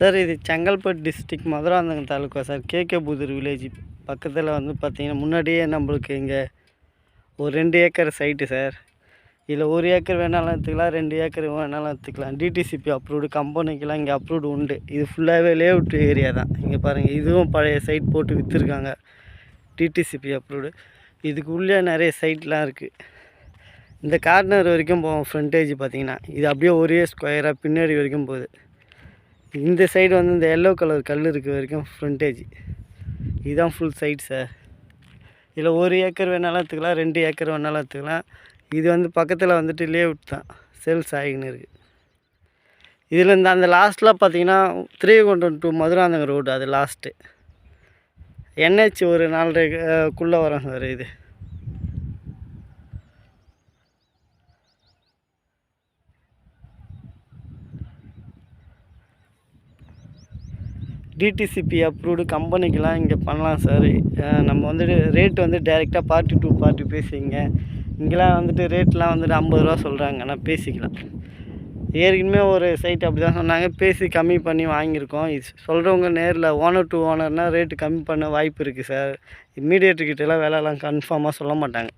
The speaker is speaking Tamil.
சார் இது Chengalpattu district Madurantakam taluka sir. KK Pudur village பக்கத்தில் வந்து பார்த்தீங்கன்னா முன்னாடியே நம்மளுக்கு இங்கே ஒரு ரெண்டு ஏக்கர் சைட்டு சார். இதில் ஒரு ஏக்கர் வேணாலும் எடுத்துக்கலாம் ரெண்டு ஏக்கர் வேணாலும் எடுத்துக்கலாம். டிடிசிபி அப்ரூவ்டு கம்பெனிக்கெலாம் இங்கே அப்ரூவ்டு உண்டு. இது ஃபுல்லாகவே லேஅவுட் ஏரியா தான். இங்கே பாருங்கள் இதுவும் பழைய சைட் போட்டு விற்றுருக்காங்க டிடிசிபி அப்ரூவ்டு இதுக்கு உள்ளே நிறைய சைட்லாம் இருக்குது இந்த கார்னர் வரைக்கும் போவோம் ஃப்ரண்டேஜ் பார்த்தீங்கன்னா இது அப்படியே ஒரே ஸ்கொயராக பின்னாடி வரைக்கும் போகுது. இந்த சைடு வந்து இந்த எல்லோ கலர் கல் இருக்க வரைக்கும் ஃப்ரண்டேஜ் இதுதான் ஃபுல் சைட் சார் இதில் ஒரு ஏக்கர் வேணாலும் எடுத்துக்கலாம் ரெண்டு ஏக்கர் வேணாலும் எடுத்துக்கலாம். இது வந்து பக்கத்தில் வந்துட்டு லேஅவுட் தான். சேல்ஸ் ஆகின்னு இருக்குது இதில் இந்த அந்த லாஸ்ட்டில் பார்த்தீங்கன்னா த்ரீகுண்டம் டு மதுராந்தகம் ரோடு அது லாஸ்ட்டு என்ஹெச் ஒரு நாலரைக்குள்ளே வரும் சார் இது. டிடிசிபி அப்ரூவ்டு கம்பெனிக்கெலாம் இங்கே பண்ணலாம் சார் நம்ம வந்துட்டு ரேட் வந்து டைரெக்டாக பார்ட்டி டூ பார்ட்டி பேசிங்க இங்கெல்லாம் வந்துட்டு ரேட்லாம் வந்துட்டு ஐம்பது ரூபா சொல்கிறாங்க ஆனால் பேசிக்கலாம். ஏற்கனவே ஒரு சைட் அப்படி தான் சொன்னாங்க. பேசி கம்மி பண்ணி வாங்கியிருக்கோம். இது சொல்கிறவங்க நேரில் ஓனர் டு ஓனர்னால் ரேட்டு கம்மி பண்ண வாய்ப்பு இருக்குது சார் இம்மீடியேட்டுக்கிட்டலாம் விலைலாம் கன்ஃபார்மாக சொல்ல மாட்டாங்க.